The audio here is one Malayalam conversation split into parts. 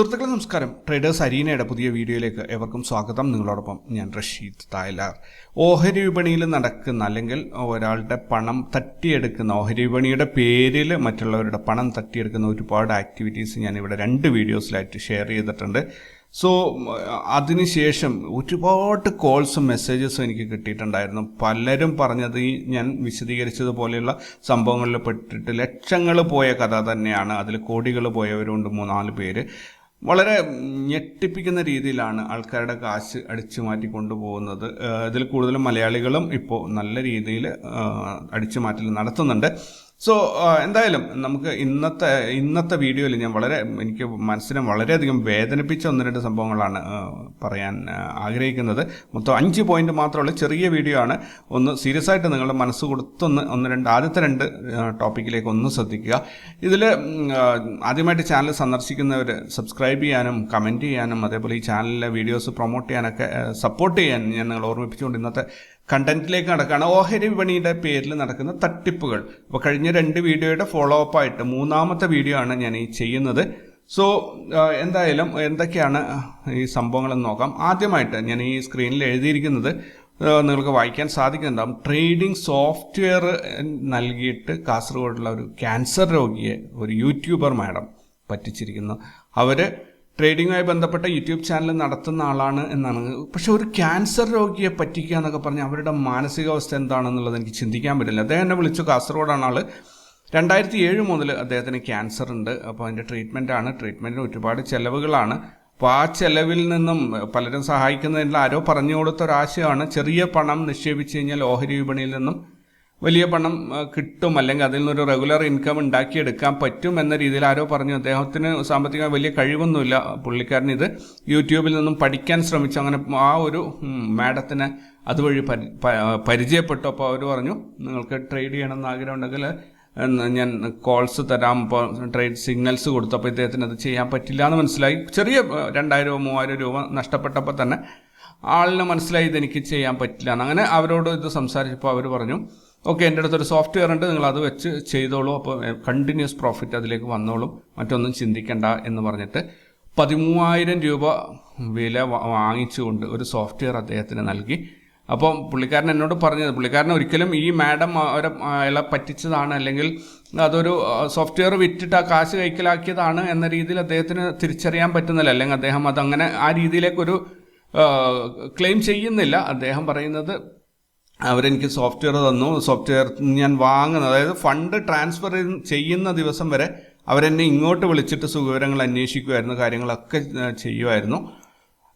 സുഹൃത്തുക്കളെ നമസ്കാരം. ട്രേഡേഴ്സ് അരീനയുടെ പുതിയ വീഡിയോയിലേക്ക് എവർക്കും സ്വാഗതം. നിങ്ങളോടൊപ്പം ഞാൻ റഷീദ് തായലാർ. ഓഹരി വിപണിയിൽ നടക്കുന്ന അല്ലെങ്കിൽ ഒരാളുടെ പണം തട്ടിയെടുക്കുന്ന ഓഹരി വിപണിയുടെ പേരിൽ മറ്റുള്ളവരുടെ പണം തട്ടിയെടുക്കുന്ന ഒരുപാട് ആക്ടിവിറ്റീസ് ഞാൻ ഇവിടെ രണ്ട് വീഡിയോസിലായിട്ട് ഷെയർ ചെയ്തിട്ടുണ്ട്. സോ അതിനുശേഷം ഒരുപാട് കോൾസും മെസ്സേജസും എനിക്ക് കിട്ടിയിട്ടുണ്ടായിരുന്നു. പലരും പറഞ്ഞത് ഈ ഞാൻ വിശദീകരിച്ചതുപോലെയുള്ള സംഭവങ്ങളിൽ പെട്ടിട്ട് ലക്ഷങ്ങൾ പോയ കഥ തന്നെയാണ്. അതിൽ കോടികൾ പോയവരുണ്ട് മൂന്നാൽ പേര്. വളരെ ഞെട്ടിപ്പിക്കുന്ന രീതിയിലാണ് ആൾക്കാരുടെ കാശ് അടിച്ചു മാറ്റി കൊണ്ടുപോകുന്നത്. ഇതിൽ കൂടുതലും മലയാളികളും ഇപ്പോൾ നല്ല രീതിയിൽ അടിച്ചു മാറ്റൽ നടത്തുന്നുണ്ട്. സോ എന്തായാലും നമുക്ക് ഇന്നത്തെ ഇന്നത്തെ വീഡിയോയിൽ ഞാൻ വളരെ എനിക്ക് മനസ്സിനെ വളരെയധികം വേദനിപ്പിച്ച ഒന്ന് രണ്ട് സംഭവങ്ങളാണ് പറയാൻ ആഗ്രഹിക്കുന്നത്. മൊത്തം അഞ്ച് പോയിന്റ് മാത്രമുള്ള ചെറിയ വീഡിയോ ആണ്. ഒന്ന് സീരിയസ് ആയിട്ട് നിങ്ങളുടെ മനസ്സ് കൊടുത്തൊന്ന് ഒന്ന് രണ്ട് ആദ്യത്തെ രണ്ട് ടോപ്പിക്കിലേക്ക് ഒന്ന് ശ്രദ്ധിക്കുക. ഇതിൽ ആദ്യമായിട്ട് ചാനൽ സന്ദർശിക്കുന്നവർ സബ്സ്ക്രൈബ് ചെയ്യാനും കമന്റ് ചെയ്യാനും അതേപോലെ ഈ ചാനലിലെ വീഡിയോസ് പ്രൊമോട്ട് ചെയ്യാനൊക്കെ സപ്പോർട്ട് ചെയ്യാൻ ഞാൻ നിങ്ങൾ ഓർമ്മിപ്പിച്ചുകൊണ്ട് ഇന്നത്തെ കണ്ടന്റിലേക്ക് നടക്കുകയാണ്. ഓഹരി വിപണിയുടെ പേരിൽ നടക്കുന്ന തട്ടിപ്പുകൾ. അപ്പോൾ കഴിഞ്ഞ രണ്ട് വീഡിയോയുടെ ഫോളോ അപ്പ് ആയിട്ട് മൂന്നാമത്തെ വീഡിയോ ആണ് ഞാൻ ഈ ചെയ്യുന്നത്. സോ എന്തായാലും എന്തൊക്കെയാണ് ഈ സംഭവങ്ങളെന്ന് നോക്കാം. ആദ്യമായിട്ട് ഞാൻ ഈ സ്ക്രീനിൽ എഴുതിയിരിക്കുന്നത് നിങ്ങൾക്ക് വായിക്കാൻ സാധിക്കുന്നുണ്ടാവും. ട്രേഡിംഗ് സോഫ്റ്റ്വെയർ നൽകിയിട്ട് കാസർഗോഡുള്ള ഒരു ക്യാൻസർ രോഗിയെ ഒരു യൂട്യൂബർ മാഡം പറ്റിച്ചിരിക്കുന്നു. അവർ ട്രേഡിങ്ങുമായി ബന്ധപ്പെട്ട യൂട്യൂബ് ചാനൽ നടത്തുന്ന ആളാണ് എന്നാണ്. പക്ഷെ ഒരു ക്യാൻസർ രോഗിയെ പറ്റിക്കുക എന്നൊക്കെ പറഞ്ഞാൽ അവരുടെ മാനസികാവസ്ഥ എന്താണെന്നുള്ളത് എനിക്ക് ചിന്തിക്കാൻ പറ്റില്ല. അദ്ദേഹം എന്നെ വിളിച്ചു. കാസർഗോഡാണ് ആൾ. രണ്ടായിരത്തി ഏഴ് മുതൽ അദ്ദേഹത്തിന് ക്യാൻസർ ഉണ്ട്. അപ്പോൾ അതിന്റെ ട്രീറ്റ്മെന്റ് ആണ്. ട്രീറ്റ്മെന്റിന് ഒരുപാട് ചിലവുകളാണ്. അപ്പോൾ ആ ചെലവിൽ നിന്നും പലരും സഹായിക്കുന്നതിൽ ആരോ പറഞ്ഞു കൊടുത്ത ഒരാശയമാണ്. ചെറിയ പണം നിക്ഷേപിച്ച് കഴിഞ്ഞാൽ ഓഹരി വിപണിയിൽ നിന്നും വലിയ പണം കിട്ടും. അല്ലെങ്കിൽ അതിൽ നിന്നൊരു റെഗുലർ ഇൻകം ഉണ്ടാക്കിയെടുക്കാൻ പറ്റും എന്ന രീതിയിൽ ആരോ പറഞ്ഞു. അദ്ദേഹത്തിന് സാമ്പത്തികമായി വലിയ കഴിവൊന്നുമില്ല. പുള്ളിക്കാരൻ ഇത് യൂട്യൂബിൽ നിന്നും പഠിക്കാൻ ശ്രമിച്ചു. അങ്ങനെ ആ ഒരു മാഡത്തിന് അതുവഴി പരി പരിചയപ്പെട്ടു അപ്പോൾ അവർ പറഞ്ഞു നിങ്ങൾക്ക് ട്രേഡ് ചെയ്യണമെന്ന് ആഗ്രഹം ഉണ്ടെങ്കിൽ ഞാൻ കോൾസ് തരാം. ഇപ്പോൾ ട്രേഡ് സിഗ്നൽസ് കൊടുത്തു അപ്പോൾ ഇദ്ദേഹത്തിന് അത് ചെയ്യാൻ പറ്റില്ല എന്ന് മനസ്സിലായി. ചെറിയ രണ്ടായിരമോ മൂവായിരം രൂപ നഷ്ടപ്പെട്ടപ്പോൾ തന്നെ ആളിന് മനസ്സിലായി ഇതെനിക്ക് ചെയ്യാൻ പറ്റില്ല അങ്ങനെ അവരോട് ഇത് സംസാരിച്ചപ്പോൾ അവർ പറഞ്ഞു ഓക്കെ എന്റെ അടുത്തൊരു സോഫ്റ്റ്വെയർ ഉണ്ട്. നിങ്ങൾ അത് വെച്ച് ചെയ്തോളൂ. അപ്പോൾ കണ്ടിന്യൂസ് പ്രോഫിറ്റ് അതിലേക്ക് വന്നോളും. മറ്റൊന്നും ചിന്തിക്കണ്ട എന്ന് പറഞ്ഞിട്ട് പതിമൂവായിരം രൂപ വില വാങ്ങിച്ചുകൊണ്ട് ഒരു സോഫ്റ്റ്വെയർ അദ്ദേഹത്തിന് നൽകി. അപ്പം പുള്ളിക്കാരൻ എന്നോട് പറഞ്ഞത് പുള്ളിക്കാരൻ ഒരിക്കലും ഈ മാഡം അവരെ അയാളെ പറ്റിച്ചതാണ്. അല്ലെങ്കിൽ അതൊരു സോഫ്റ്റ്വെയർ വിറ്റിട്ട് ആ കാശ് കൈക്കലാക്കിയതാണ് എന്ന രീതിയിൽ അദ്ദേഹത്തിന് തിരിച്ചറിയാൻ പറ്റുന്നില്ല. അല്ലെങ്കിൽ അദ്ദേഹം അതങ്ങനെ ആ രീതിയിലേക്കൊരു ക്ലെയിം ചെയ്യുന്നില്ല. അദ്ദേഹം പറയുന്നത് അവരെനിക്ക് സോഫ്റ്റ്വെയർ തന്നു. സോഫ്റ്റ്വെയർ ഞാൻ വാങ്ങുന്നത് അതായത് ഫണ്ട് ട്രാൻസ്ഫർ ചെയ്യുന്ന ദിവസം വരെ അവരെന്നെ ഇങ്ങോട്ട് വിളിച്ചിട്ട് സുഖവിവരങ്ങൾ അന്വേഷിക്കുമായിരുന്നു കാര്യങ്ങളൊക്കെ ചെയ്യുമായിരുന്നു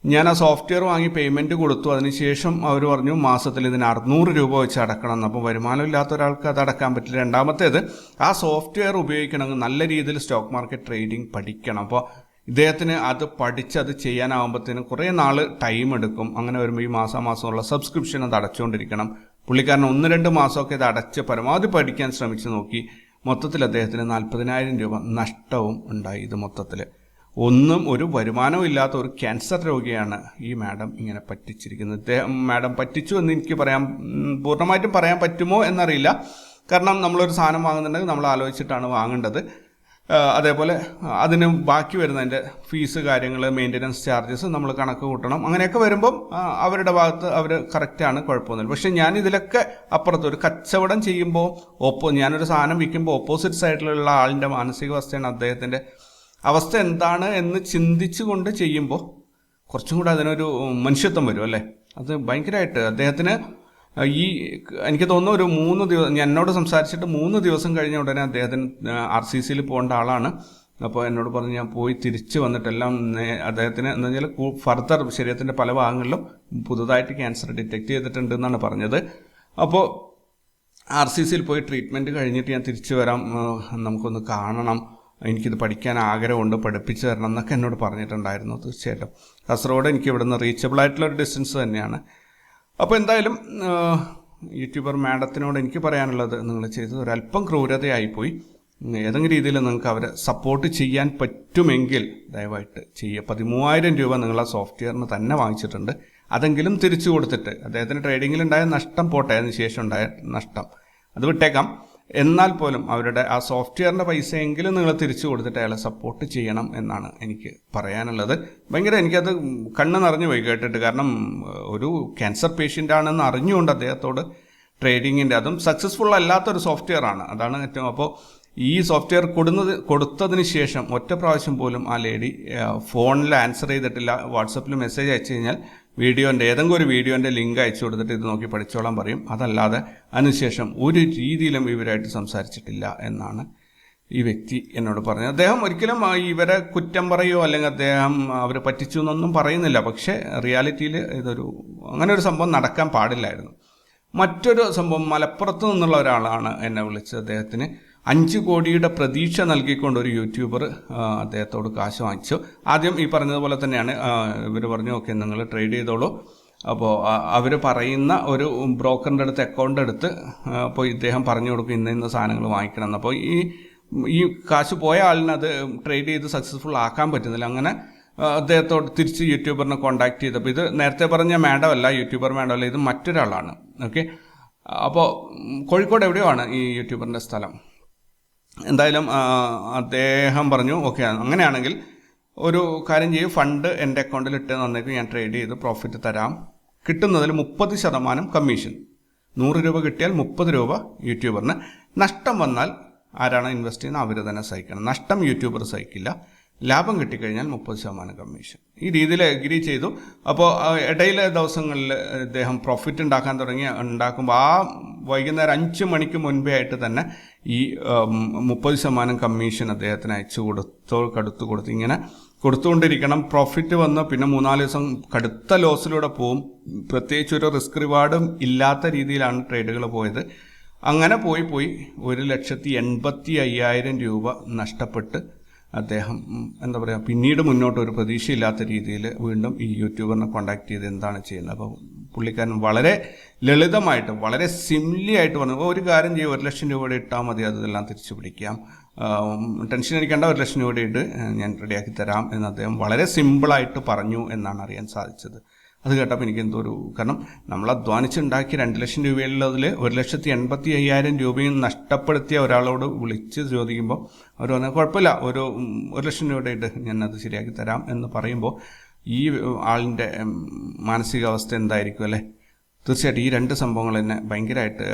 ഞാൻ ആ സോഫ്റ്റ്വെയർ വാങ്ങി പേയ്മെന്റ് കൊടുത്തു. അതിനുശേഷം അവർ പറഞ്ഞു മാസത്തിൽ ഇതിന് അറുന്നൂറ് രൂപ വെച്ച് അടക്കണം. എന്ന് അപ്പോൾ വരുമാനമില്ലാത്ത ഒരാൾക്ക് അത് അടക്കാൻ പറ്റില്ല. രണ്ടാമത്തേത് ആ സോഫ്റ്റ്വെയർ ഉപയോഗിക്കണമെങ്കിൽ നല്ല രീതിയിൽ സ്റ്റോക്ക് മാർക്കറ്റ് ട്രേഡിംഗ് പഠിക്കണം. അപ്പോൾ ഇദ്ദേഹത്തിന് അത് പഠിച്ച് അത് ചെയ്യാനാവുമ്പോഴത്തേനും കുറേ നാൾ ടൈം എടുക്കും. അങ്ങനെ വരുമ്പോൾ ഈ മാസം മാസാമാസമുള്ള സബ്സ്ക്രിപ്ഷൻ അത് അടച്ചുകൊണ്ടിരിക്കണം പുള്ളിക്കാരൻ ഒന്ന് രണ്ട് മാസമൊക്കെ ഇത് അടച്ച് പരമാവധി പഠിക്കാൻ ശ്രമിച്ചു നോക്കി. മൊത്തത്തിൽ അദ്ദേഹത്തിന് നാൽപ്പതിനായിരം രൂപ നഷ്ടവും ഉണ്ടായി ഇത് മൊത്തത്തിൽ ഒന്നും ഒരു വരുമാനവും ഇല്ലാത്ത ഒരു ക്യാൻസർ രോഗിയാണ് ഈ മാഡം ഇങ്ങനെ പറ്റിച്ചിരിക്കുന്നത്. ഇദ്ദേഹം മാഡം പറ്റിച്ചു എന്ന് എനിക്ക് പറയാൻ പൂർണമായിട്ടും പറയാൻ പറ്റുമോ എന്നറിയില്ല. കാരണം നമ്മളൊരു സാധനം വാങ്ങുന്നുണ്ടെങ്കിൽ നമ്മൾ ആലോചിച്ചിട്ടാണ് വാങ്ങേണ്ടത്. അതേപോലെ അതിന് ബാക്കി വരുന്നതിന്റെ ഫീസ് കാര്യങ്ങൾ മെയിന്റനൻസ് ചാർജസ് നമ്മൾ കണക്ക് കൂട്ടണം. അങ്ങനെയൊക്കെ വരുമ്പം അവരുടെ ഭാഗത്ത് അവർ കറക്റ്റാണ് കുഴപ്പമൊന്നുമില്ല. പക്ഷേ ഞാൻ ഇതിലൊക്കെ അപ്പുറത്ത് ഒരു കച്ചവടം ചെയ്യുമ്പോൾ ഓപ്പോ ഞാനൊരു സാധനം വിൽക്കുമ്പോൾ ഓപ്പോസിറ്റ് സൈഡിലുള്ള ആളിന്റെ മാനസികാവസ്ഥയാണ് അദ്ദേഹത്തിന്റെ അവസ്ഥ എന്താണ് എന്ന് ചിന്തിച്ചുകൊണ്ട് ചെയ്യുമ്പോൾ കുറച്ചും കൂടെ അതിനൊരു മനുഷ്യത്വം വരും അല്ലേ? അത് ഭയങ്കരമായിട്ട് അദ്ദേഹത്തിന് ഈ എനിക്ക് തോന്നുന്നു ഒരു മൂന്ന് ദിവസം എന്നോട് സംസാരിച്ചിട്ട് മൂന്ന് ദിവസം കഴിഞ്ഞ ഉടനെ അദ്ദേഹത്തിന് ആർ സി സിയിൽ പോകേണ്ട ആളാണ്. അപ്പോൾ എന്നോട് പറഞ്ഞ് ഞാൻ പോയി തിരിച്ചു വന്നിട്ടെല്ലാം അദ്ദേഹത്തിന് എന്ന് വെച്ചാൽ ഫർദർ ശരീരത്തിന്റെ പല ഭാഗങ്ങളിലും പുതുതായിട്ട് ക്യാൻസർ ഡിറ്റക്ട് ചെയ്തിട്ടുണ്ട് എന്നാണ് പറഞ്ഞത്. അപ്പോൾ ആർ സി സിയിൽ പോയി ട്രീറ്റ്മെന്റ് കഴിഞ്ഞിട്ട് ഞാൻ തിരിച്ചു വരാം. നമുക്കൊന്ന് കാണണം. എനിക്കിത് പഠിക്കാൻ ആഗ്രഹമുണ്ട് പഠിപ്പിച്ചു തരണം എന്നൊക്കെ എന്നോട് പറഞ്ഞിട്ടുണ്ടായിരുന്നു തീർച്ചയായിട്ടും. കാസർഗോഡ് എനിക്ക് ഇവിടുന്ന് റീച്ചബിൾ ആയിട്ടുള്ള ഒരു ഡിസ്റ്റൻസ് തന്നെയാണ്. അപ്പോൾ എന്തായാലും യൂട്യൂബർ മാഡത്തിനോട് എനിക്ക് പറയാനുള്ളത് നിങ്ങൾ ചെയ്തത് ഒരല്പം ക്രൂരതയായിപ്പോയി. ഏതെങ്കിലും രീതിയിൽ നിങ്ങൾക്ക് അവരെ സപ്പോർട്ട് ചെയ്യാൻ പറ്റുമെങ്കിൽ ദയവായിട്ട് ചെയ്യുക. പതിമൂവായിരം രൂപ നിങ്ങൾ ആ സോഫ്റ്റ്വെയറിന് തന്നെ വാങ്ങിച്ചിട്ടുണ്ട്. അതെങ്കിലും തിരിച്ചു കൊടുത്തിട്ട് അദ്ദേഹത്തിന് ട്രേഡിങ്ങിലുണ്ടായ നഷ്ടം പോട്ടെ അതിന് ശേഷം ഉണ്ടായ നഷ്ടം. അത് വിട്ടേക്കാം. എന്നാൽ പോലും അവരുടെ ആ സോഫ്റ്റ്വെയറിന്റെ പൈസയെങ്കിലും നിങ്ങൾ തിരിച്ചു കൊടുത്തിട്ട് അയാളെ സപ്പോർട്ട് ചെയ്യണം എന്നാണ് എനിക്ക് പറയാനുള്ളത്. ഭയങ്കര എനിക്കത് കണ്ണ് നിറഞ്ഞു പോയി കേട്ടിട്ട്. കാരണം ഒരു ക്യാൻസർ പേഷ്യന്റ് ആണെന്ന് അറിഞ്ഞുകൊണ്ട് അദ്ദേഹത്തോട് ട്രേഡിങ്ങിന്റെ അതും സക്സസ്ഫുൾ അല്ലാത്തൊരു സോഫ്റ്റ്വെയർ ആണ്. അതാണ് ഏറ്റവും അപ്പോൾ ഈ സോഫ്റ്റ്വെയർ കൊടുന്നത് കൊടുത്തതിന് ശേഷം ഒറ്റ പ്രാവശ്യം പോലും ആ ലേഡി ഫോണിൽ ആൻസർ ചെയ്തിട്ടില്ല. വാട്സപ്പിൽ മെസ്സേജ് അയച്ചു കഴിഞ്ഞാൽ വീഡിയോന്റെ ഏതെങ്കിലും ഒരു വീഡിയോന്റെ ലിങ്ക് അയച്ചു കൊടുത്തിട്ട് ഇത് നോക്കി പഠിച്ചോളാൻ പറയും. അതല്ലാതെ അതിനുശേഷം ഒരു രീതിയിലും ഇവരായിട്ട് സംസാരിച്ചിട്ടില്ല എന്നാണ് ഈ വ്യക്തി എന്നോട് പറഞ്ഞത്. അദ്ദേഹം ഒരിക്കലും ഇവരെ കുറ്റം പറയോ അല്ലെങ്കിൽ അദ്ദേഹം അവരെ പറ്റിച്ചു എന്നൊന്നും പറയുന്നില്ല. പക്ഷേ റിയാലിറ്റിയിൽ ഇതൊരു അങ്ങനെ ഒരു സംഭവം നടക്കാൻ പാടില്ലായിരുന്നു. മറ്റൊരു സംഭവം മലപ്പുറത്ത് നിന്നുള്ള ഒരാളാണ് എന്നെ വിളിച്ചത് അദ്ദേഹത്തിന്. അഞ്ച് കോടിയുടെ പ്രതീക്ഷ നൽകിക്കൊണ്ട് ഒരു യൂട്യൂബർ അദ്ദേഹത്തോട് കാശ് വാങ്ങിച്ചു. ആദ്യം ഈ പറഞ്ഞതുപോലെ തന്നെയാണ് ഇവർ പറഞ്ഞു ഓക്കെ നിങ്ങൾ ട്രേഡ് ചെയ്തോളൂ. അപ്പോൾ അവർ പറയുന്ന ഒരു ബ്രോക്കറിന്റെ അടുത്ത് അക്കൗണ്ട് എടുത്ത് അപ്പോൾ ഇദ്ദേഹം പറഞ്ഞു കൊടുക്കും ഇന്ന ഇന്ന സാധനങ്ങൾ വാങ്ങിക്കണം. എന്ന് അപ്പോൾ ഈ ഈ കാശ് പോയ ആളിന് അത് ട്രേഡ് ചെയ്ത് സക്സസ്ഫുൾ ആക്കാൻ പറ്റുന്നില്ല. അങ്ങനെ അദ്ദേഹത്തോട് തിരിച്ച് യൂട്യൂബറിനെ കോൺടാക്ട് ചെയ്തപ്പോൾ ഇത് നേരത്തെ പറഞ്ഞ മാഡമല്ല യൂട്യൂബർ മാഡമല്ല ഇത് മറ്റൊരാളാണ്. ഓക്കെ? അപ്പോൾ കോഴിക്കോട് എവിടെയോ ആണ് ഈ യൂട്യൂബറിന്റെ സ്ഥലം. എന്തായാലും അദ്ദേഹം പറഞ്ഞു ഓക്കെ അങ്ങനെയാണെങ്കിൽ ഒരു കാര്യം ചെയ്യും. ഫണ്ട് എന്റെ അക്കൗണ്ടിൽ ഇട്ട് നന്നേക്ക് ഞാൻ ട്രേഡ് ചെയ്ത് പ്രോഫിറ്റ് തരാം. കിട്ടുന്നതിൽ മുപ്പത് ശതമാനം കമ്മീഷൻ നൂറ് രൂപ കിട്ടിയാൽ മുപ്പത് രൂപ യൂട്യൂബറിന് നഷ്ടം വന്നാൽ ആരാണ് ഇൻവെസ്റ്റ് ചെയ്യുന്നത്? അവർ തന്നെ സഹിക്കണം. നഷ്ടം യൂട്യൂബർ സഹിക്കില്ല. ലാഭം കിട്ടിക്കഴിഞ്ഞാൽ മുപ്പത് ശതമാനം കമ്മീഷൻ ഈ രീതിയിൽ എഗ്രി ചെയ്തു. അപ്പോൾ ഇടയിലെ ദിവസങ്ങളിൽ ഇദ്ദേഹം പ്രോഫിറ്റ് ഉണ്ടാക്കാൻ തുടങ്ങി. ഉണ്ടാക്കുമ്പോൾ ആ വൈകുന്നേരം അഞ്ച് മണിക്ക് മുൻപേ ആയിട്ട് തന്നെ ഈ മുപ്പത് ശതമാനം കമ്മീഷൻ അദ്ദേഹത്തിന് അയച്ചു കൊടുത്തോ കടുത്തു കൊടുത്ത് ഇങ്ങനെ കൊടുത്തുകൊണ്ടിരിക്കണം. പ്രോഫിറ്റ് വന്ന്. പിന്നെ മൂന്നാൽ ദിവസം കടുത്ത ലോസിലൂടെ പോവും. പ്രത്യേകിച്ച് ഒരു റിസ്ക് റിവാർഡും ഇല്ലാത്ത രീതിയിലാണ് ട്രേഡുകൾ പോയത്. അങ്ങനെ പോയി പോയി ഒരു ലക്ഷത്തി എൺപത്തി അയ്യായിരം രൂപ നഷ്ടപ്പെട്ട് അദ്ദേഹം എന്താ പറയുക പിന്നീട് മുന്നോട്ട് ഒരു പ്രതീക്ഷയില്ലാത്ത രീതിയിൽ വീണ്ടും ഈ യൂട്യൂബറിനെ കോൺടാക്ട് ചെയ്ത് എന്താണ് ചെയ്യുന്നത്. അപ്പോൾ പുള്ളിക്കാരൻ വളരെ ലളിതമായിട്ട് വളരെ സിംപ്ലി ആയിട്ട് പറഞ്ഞു "ഓ, ഒരു കാര്യം ചെയ്യും ഒരു ലക്ഷം രൂപയുടെ ഇട്ടാൽ മതി അതെല്ലാം തിരിച്ചു പിടിക്കാം. ടെൻഷൻ അടിക്കേണ്ട ഒരു ലക്ഷം രൂപയുടെ ഇട്ട് ഞാൻ റെഡിയാക്കി തരാം എന്ന് അദ്ദേഹം വളരെ സിമ്പിളായിട്ട് പറഞ്ഞു എന്നാണ് അറിയാൻ സാധിച്ചത്. അത് കേട്ടപ്പോൾ എനിക്ക് എന്തോ ഒരു കാരണം നമ്മൾ അധ്വാനിച്ചുണ്ടാക്കിയ രണ്ട് ലക്ഷം രൂപയുള്ളതിൽ ഒരു ലക്ഷത്തി എൺപത്തി അയ്യായിരം രൂപയും നഷ്ടപ്പെടുത്തിയ ഒരാളോട് വിളിച്ച് ചോദിക്കുമ്പോൾ അവർ പറഞ്ഞാൽ കുഴപ്പമില്ല ഒരു ഒരു ലക്ഷം രൂപയുടെ ഇട്ട് ഞാനത് ശരിയാക്കി തരാം എന്ന് പറയുമ്പോൾ ഈ ആളിന്റെ മാനസികാവസ്ഥ എന്തായിരിക്കും അല്ലേ? തീർച്ചയായിട്ടും ഈ രണ്ട് സംഭവങ്ങൾ എന്നെ ഭയങ്കരമായിട്ട്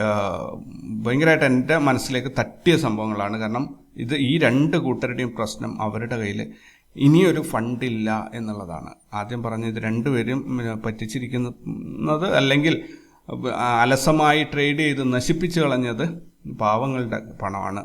ഭയങ്കരമായിട്ട് എന്റെ മനസ്സിലേക്ക് തട്ടിയ സംഭവങ്ങളാണ്. കാരണം ഇത് ഈ രണ്ട് കൂട്ടരുടെയും പ്രശ്നം അവരുടെ കയ്യിൽ ഇനിയൊരു ഫണ്ടില്ല എന്നുള്ളതാണ്. ആദ്യം പറഞ്ഞത് രണ്ടുപേരും പറ്റിച്ചിരിക്കുന്നത് അല്ലെങ്കിൽ അലസമായി ട്രേഡ് ചെയ്ത് നശിപ്പിച്ചു കളഞ്ഞത് പാവങ്ങളുടെ പണമാണ്.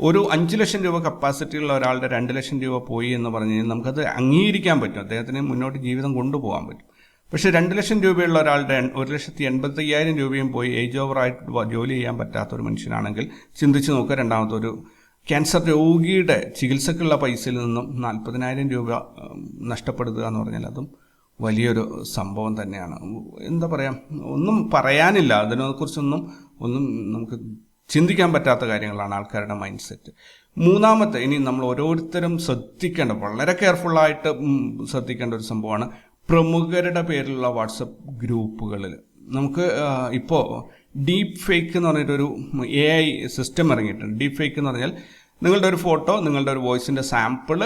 ഒരു അഞ്ച് ലക്ഷം രൂപ കപ്പാസിറ്റിയുള്ള ഒരാളുടെ രണ്ട് ലക്ഷം രൂപ പോയി എന്ന് പറഞ്ഞു കഴിഞ്ഞാൽ നമുക്കത് അംഗീകരിക്കാൻ പറ്റും. അദ്ദേഹത്തിന് മുന്നോട്ട് ജീവിതം കൊണ്ടുപോകാൻ പറ്റും. പക്ഷേ രണ്ട് ലക്ഷം രൂപയുള്ള ഒരാളുടെ ഒരു ലക്ഷത്തി എൺപത്തി അയ്യായിരം രൂപയും പോയി ഏജ് ഓവറായിട്ട് ജോലി ചെയ്യാൻ പറ്റാത്ത ഒരു മനുഷ്യനാണെങ്കിൽ ചിന്തിച്ച് നോക്കുക രണ്ടാമത്തെ ഒരു ക്യാൻസർ രോഗിയുടെ ചികിത്സക്കുള്ള പൈസയിൽ നിന്നും നാൽപ്പതിനായിരം രൂപ നഷ്ടപ്പെടുക എന്ന് പറഞ്ഞാൽ അതും വലിയൊരു സംഭവം തന്നെയാണ്. എന്താ പറയുക ഒന്നും പറയാനില്ല. അതിനെക്കുറിച്ചൊന്നും ഒന്നും നമുക്ക് ചിന്തിക്കാൻ പറ്റാത്ത കാര്യങ്ങളാണ് ആൾക്കാരുടെ മൈൻഡ് സെറ്റ് മൂന്നാമത്തെ ഇനി നമ്മൾ ഓരോരുത്തരും ശ്രദ്ധിക്കേണ്ട വളരെ കെയർഫുള്ളായിട്ട് ശ്രദ്ധിക്കേണ്ട ഒരു സംഭവമാണ് പ്രമുഖരുടെ പേരിലുള്ള വാട്സപ്പ് ഗ്രൂപ്പുകളിൽ നമുക്ക് ഇപ്പോൾ ഡീപ്പ് ഫേക്ക് എന്ന് പറഞ്ഞിട്ടൊരു എ ഐ സിസ്റ്റം ഇറങ്ങിയിട്ടുണ്ട്. ഡീപ്പ് ഫേക്ക് എന്ന് പറഞ്ഞാൽ നിങ്ങളുടെ ഒരു ഫോട്ടോ നിങ്ങളുടെ ഒരു വോയിസിന്റെ സാമ്പിൾ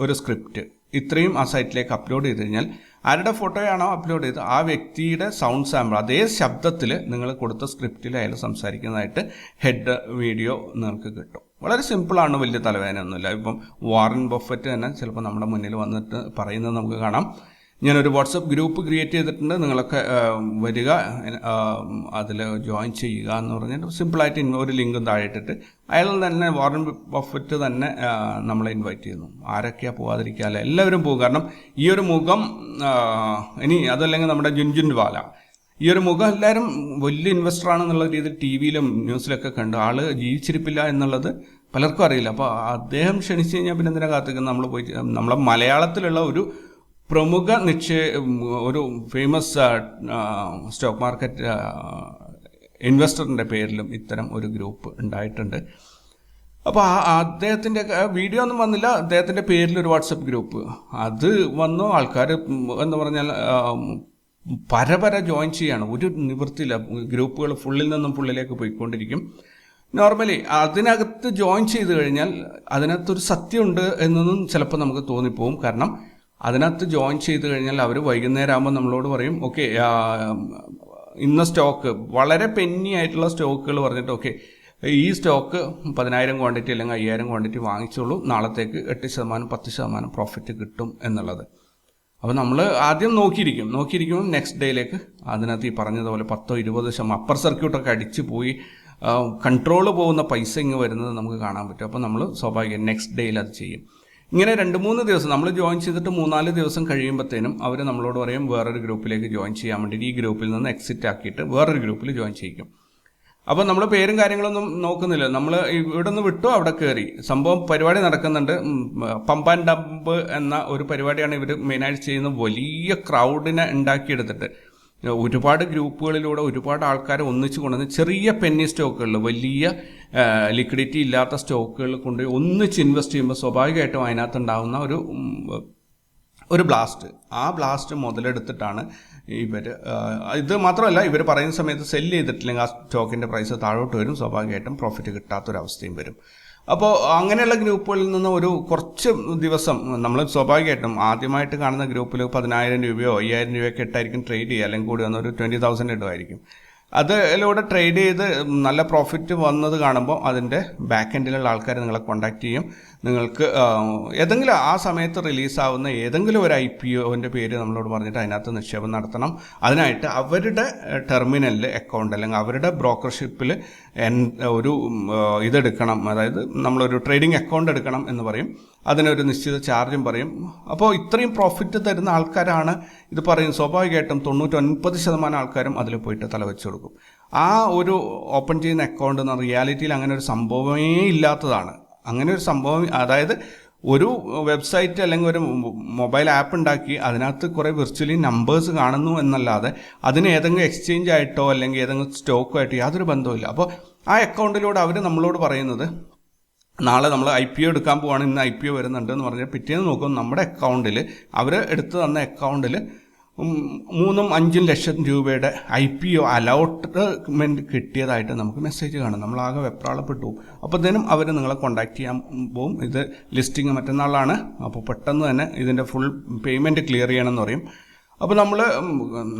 ഒരു സ്ക്രിപ്റ്റ് ഇത്രയും ആ സൈറ്റിലേക്ക് അപ്ലോഡ് ചെയ്ത് കഴിഞ്ഞാൽ ആരുടെ ഫോട്ടോയാണോ അപ്ലോഡ് ചെയ്ത് ആ വ്യക്തിയുടെ സൗണ്ട് സാമ്പിൾ അതേ ശബ്ദത്തിൽ നിങ്ങൾ കൊടുത്ത സ്ക്രിപ്റ്റിൽ അയാൾ സംസാരിക്കുന്നതായിട്ട് ഹെഡ് വീഡിയോ നിങ്ങൾക്ക് കിട്ടും. വളരെ സിമ്പിളാണ് വലിയ തലവേദന ഒന്നുമില്ല ഇപ്പം വാറൻ ബഫറ്റ് തന്നെ ചിലപ്പോൾ നമ്മുടെ മുന്നിൽ വന്നിട്ട് പറയുന്നത് നമുക്ക് കാണാം. ഞാനൊരു വാട്സപ്പ് ഗ്രൂപ്പ് ക്രിയേറ്റ് ചെയ്തിട്ടുണ്ട്. നിങ്ങളൊക്കെ വരിക അതിൽ ജോയിൻ ചെയ്യുക എന്ന് പറഞ്ഞിട്ട് സിമ്പിളായിട്ട് ഒരു ലിങ്കും താഴെ ഇട്ടിട്ട് അയാൾ തന്നെ വാറൻ ബഫറ്റ് തന്നെ നമ്മളെ ഇൻവൈറ്റ് ചെയ്യുന്നു. ആരൊക്കെയാണ് പോകാതിരിക്കാല്ല എല്ലാവരും പോകും. കാരണം ഈ ഒരു മുഖം ഇനി അതല്ലെങ്കിൽ നമ്മുടെ ജുൻജുൻ വാല. ഈ ഒരു മുഖം എല്ലാവരും വലിയ ഇൻവെസ്റ്റർ ആണെന്നുള്ള രീതിയിൽ ടി വിയിലും ന്യൂസിലൊക്കെ കണ്ടു ആൾ ജീവിച്ചിരിപ്പില്ല എന്നുള്ളത് പലർക്കും അറിയില്ല. അപ്പോൾ അദ്ദേഹം ക്ഷണിച്ചു കഴിഞ്ഞാൽ പിന്നെ എന്തിനാ കാത്തിക്കുന്നത് നമ്മൾ പോയി നമ്മളെ മലയാളത്തിലുള്ള ഒരു പ്രമുഖ നിക്ഷേ ഒരു ഫേമസ് സ്റ്റോക്ക് മാർക്കറ്റ് ഇൻവെസ്റ്ററിന്റെ പേരിലും ഇത്തരം ഒരു ഗ്രൂപ്പ് ഉണ്ടായിട്ടുണ്ട്. അപ്പോൾ ആ അദ്ദേഹത്തിന്റെ വീഡിയോ ഒന്നും വന്നില്ല. അദ്ദേഹത്തിന്റെ പേരിൽ ഒരു വാട്സപ്പ് ഗ്രൂപ്പ് അത് വന്നു. ആൾക്കാർ എന്ന് പറഞ്ഞാൽ പരപര ജോയിൻ ചെയ്യാണ്. ഒരു നിവൃത്തിയില്ല. ഗ്രൂപ്പുകൾ ഫുള്ളിൽ നിന്നും ഫുള്ളിലേക്ക് പോയിക്കൊണ്ടിരിക്കും. നോർമലി അതിനകത്ത് ജോയിൻ ചെയ്ത് കഴിഞ്ഞാൽ അതിനകത്തൊരു സത്യമുണ്ട് എന്നൊന്നും ചിലപ്പോൾ നമുക്ക് തോന്നിപ്പോവും. കാരണം അതിനകത്ത് ജോയിൻ ചെയ്ത് കഴിഞ്ഞാൽ അവർ വൈകുന്നേരം ആകുമ്പോൾ നമ്മളോട് പറയും ഓക്കെ ഇന്ന സ്റ്റോക്ക് വളരെ പെന്നി ആയിട്ടുള്ള സ്റ്റോക്കുകൾ പറഞ്ഞിട്ട് ഓക്കെ ഈ സ്റ്റോക്ക് പതിനായിരം ക്വാണ്ടിറ്റി അല്ലെങ്കിൽ അയ്യായിരം ക്വാണ്ടിറ്റി വാങ്ങിച്ചോളൂ നാളത്തേക്ക് എട്ട് ശതമാനം പത്ത് ശതമാനം പ്രോഫിറ്റ് കിട്ടും എന്നുള്ളത്. അപ്പോൾ നമ്മൾ ആദ്യം നോക്കിയിരിക്കും. നോക്കിയിരിക്കുമ്പോൾ നെക്സ്റ്റ് ഡേയിലേക്ക് അതിനകത്ത് ഈ പറഞ്ഞതുപോലെ പത്തോ ഇരുപതോ ശതമാനം അപ്പർ സർക്യൂട്ടൊക്കെ അടിച്ചു പോയി കൺട്രോൾ പോകുന്ന പൈസ ഇങ്ങ് വരുന്നത് നമുക്ക് കാണാൻ പറ്റും. അപ്പോൾ നമ്മൾ സ്വാഭാവികം നെക്സ്റ്റ് ഡേയിൽ അത് ചെയ്യും. ഇങ്ങനെ രണ്ട് മൂന്ന് ദിവസം നമ്മൾ ജോയിൻ ചെയ്തിട്ട് മൂന്നാൽ ദിവസം കഴിയുമ്പോഴത്തേനും അവർ നമ്മളോട് പറയും വേറൊരു ഗ്രൂപ്പിലേക്ക് ജോയിൻ ചെയ്യാൻ വേണ്ടിയിട്ട് ഈ ഗ്രൂപ്പിൽ നിന്ന് എക്സിറ്റ് ആക്കിയിട്ട് വേറൊരു ഗ്രൂപ്പിൽ ജോയിൻ ചെയ്യിക്കും. അപ്പോൾ നമ്മൾ പേരും കാര്യങ്ങളൊന്നും നോക്കുന്നില്ല. നമ്മൾ ഇവിടെ നിന്ന് വിട്ടു അവിടെ കയറി സംഭവം പരിപാടി നടക്കുന്നുണ്ട്. പമ്പ ആൻഡ് ഡംപ് എന്ന ഒരു പരിപാടിയാണ് ഇവർ മെയിനായിട്ട് ചെയ്യുന്നത് വലിയ ക്രൗഡിനെ ഉണ്ടാക്കിയെടുത്തിട്ട്. ഒരുപാട് ഗ്രൂപ്പുകളിലൂടെ ഒരുപാട് ആൾക്കാരെ ഒന്നിച്ചു കൊണ്ടുവന്ന് ചെറിയ പെന്നി സ്റ്റോക്കുകളിൽ വലിയ ലിക്വിഡിറ്റി ഇല്ലാത്ത സ്റ്റോക്കുകൾ കൊണ്ടുപോയി ഒന്നിച്ച് ഇൻവെസ്റ്റ് ചെയ്യുമ്പോൾ സ്വാഭാവികമായിട്ടും അതിനകത്ത് ഉണ്ടാകുന്ന ഒരു ഒരു ബ്ലാസ്റ്റ് ആ ബ്ലാസ്റ്റ് മുതലെടുത്തിട്ടാണ് ഇവർ ഇത് മാത്രമല്ല ഇവർ പറയുന്ന സമയത്ത് സെല്ല് ചെയ്തിട്ടില്ലെങ്കിൽ ആ സ്റ്റോക്കിന്റെ പ്രൈസ് താഴോട്ട് വരും. സ്വാഭാവികമായിട്ടും പ്രോഫിറ്റ് കിട്ടാത്തൊരവസ്ഥയും വരും. അപ്പോൾ അങ്ങനെയുള്ള ഗ്രൂപ്പുകളിൽ നിന്ന് ഒരു കുറച്ച് ദിവസം നമ്മൾ സ്വാഭാവികമായിട്ടും ആദ്യമായിട്ട് കാണുന്ന ഗ്രൂപ്പിൽ പതിനായിരം രൂപയോ അയ്യായിരം രൂപയൊക്കെ ഇട്ടായിരിക്കും ട്രേഡ് ചെയ്യുക. അല്ലെങ്കിൽ കൂടി വന്ന ഒരു ട്വന്റി തൗസൻഡ് ഇടുമായിരിക്കും. അതിലൂടെ ട്രേഡ് ചെയ്ത് നല്ല പ്രോഫിറ്റ് വന്നത് കാണുമ്പോൾ അതിന്റെ ബാക്ക് എൻഡിലുള്ള ആൾക്കാർ നിങ്ങളെ കോൺടാക്ട് ചെയ്യും. നിങ്ങൾക്ക് ഏതെങ്കിലും ആ സമയത്ത് റിലീസാവുന്ന ഏതെങ്കിലും ഒരു ഐ പി ഒന്റെ പേര് നമ്മളോട് പറഞ്ഞിട്ട് അതിനകത്ത് നിക്ഷേപം നടത്തണം. അതിനായിട്ട് അവരുടെ ടെർമിനലിൽ അക്കൗണ്ട് അല്ലെങ്കിൽ അവരുടെ ബ്രോക്കർഷിപ്പിൽ എൻ ഒരു ഇതെടുക്കണം. അതായത് നമ്മളൊരു ട്രേഡിംഗ് അക്കൗണ്ട് എടുക്കണം എന്ന് പറയും. അതിനൊരു നിശ്ചിത ചാർജും പറയും. അപ്പോൾ ഇത്രയും പ്രോഫിറ്റ് തരുന്ന ആൾക്കാരാണ് ഇത് പറയും സ്വാഭാവികമായിട്ടും തൊണ്ണൂറ്റൊൻപത് ശതമാനം ആൾക്കാരും അതിൽ പോയിട്ട് തലവെച്ച് കൊടുക്കും. ആ ഒരു ഓപ്പൺ ചെയ്യുന്ന അക്കൗണ്ട് എന്ന റിയാലിറ്റിയിൽ അങ്ങനെ ഒരു സംഭവമേ ഇല്ലാത്തതാണ്. അങ്ങനെ ഒരു സംഭവം അതായത് ഒരു വെബ്സൈറ്റ് അല്ലെങ്കിൽ ഒരു മൊബൈൽ ആപ്പ് ഉണ്ടാക്കി അതിനകത്ത് കുറേ വിർച്വലി നമ്പേഴ്സ് കാണുന്നു എന്നല്ലാതെ അതിന് ഏതെങ്കിലും എക്സ്ചേഞ്ച് ആയിട്ടോ അല്ലെങ്കിൽ ഏതെങ്കിലും സ്റ്റോക്കോ ആയിട്ടോ യാതൊരു ബന്ധവുമില്ല. അപ്പോൾ ആ അക്കൗണ്ടിലൂടെ അവർ നമ്മളോട് പറയുന്നത് നാളെ നമ്മൾ ഐ പി ഒ എടുക്കാൻ പോവാണ് ഇന്ന് ഐ പി ഒ വരുന്നുണ്ട് എന്ന് പറഞ്ഞാൽ പിറ്റേന്ന് നോക്കും നമ്മുടെ അക്കൗണ്ടിൽ അവർ എടുത്തു തന്ന അക്കൗണ്ടിൽ മൂന്നും അഞ്ചും ലക്ഷം രൂപയുടെ ഐ പി ഒ അലോട്ട്മെന്റ് കിട്ടിയതായിട്ട് നമുക്ക് മെസ്സേജ് കാണും. നമ്മളാകെ വെപ്രാളപ്പെട്ടു അപ്പോഴത്തേനും അവർ നിങ്ങളെ കോൺടാക്ട് ചെയ്യാൻ പോകും. ഇത് ലിസ്റ്റിംഗ് മറ്റന്നാളാണ്. അപ്പോൾ പെട്ടെന്ന് തന്നെ ഇതിന്റെ ഫുൾ പേയ്മെന്റ് ക്ലിയർ ചെയ്യണമെന്ന് പറയും. അപ്പോൾ നമ്മൾ